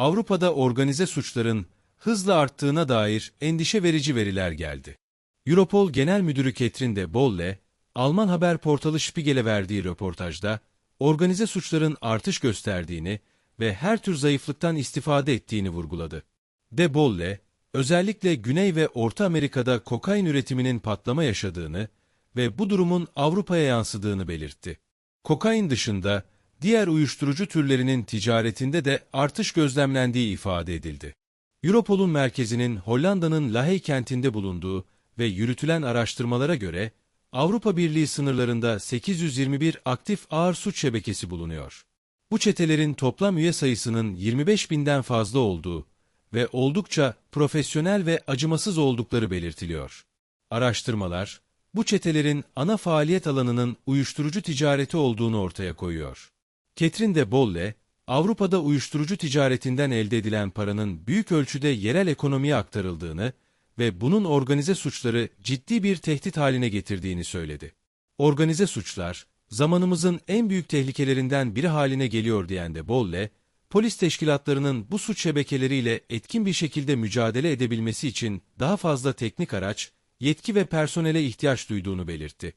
Avrupa'da organize suçların hızla arttığına dair endişe verici veriler geldi. Europol Genel Müdürü Ketrin de Bolle, Alman haber portalı Spiegel'e verdiği röportajda, organize suçların artış gösterdiğini ve her tür zayıflıktan istifade ettiğini vurguladı. De Bolle, özellikle Güney ve Orta Amerika'da kokain üretiminin patlama yaşadığını ve bu durumun Avrupa'ya yansıdığını belirtti. Kokain dışında diğer uyuşturucu türlerinin ticaretinde de artış gözlemlendiği ifade edildi. Europol'un merkezinin Hollanda'nın Lahey kentinde bulunduğu ve yürütülen araştırmalara göre Avrupa Birliği sınırlarında 821 aktif ağır suç şebekesi bulunuyor. Bu çetelerin toplam üye sayısının 25 binden fazla olduğu ve oldukça profesyonel ve acımasız oldukları belirtiliyor. Araştırmalar, bu çetelerin ana faaliyet alanının uyuşturucu ticareti olduğunu ortaya koyuyor. Ketrin de Bolle, Avrupa'da uyuşturucu ticaretinden elde edilen paranın büyük ölçüde yerel ekonomiye aktarıldığını ve bunun organize suçları ciddi bir tehdit haline getirdiğini söyledi. Organize suçlar, zamanımızın en büyük tehlikelerinden biri haline geliyor diyen de Bolle, polis teşkilatlarının bu suç şebekeleriyle etkin bir şekilde mücadele edebilmesi için daha fazla teknik araç, yetki ve personele ihtiyaç duyduğunu belirtti.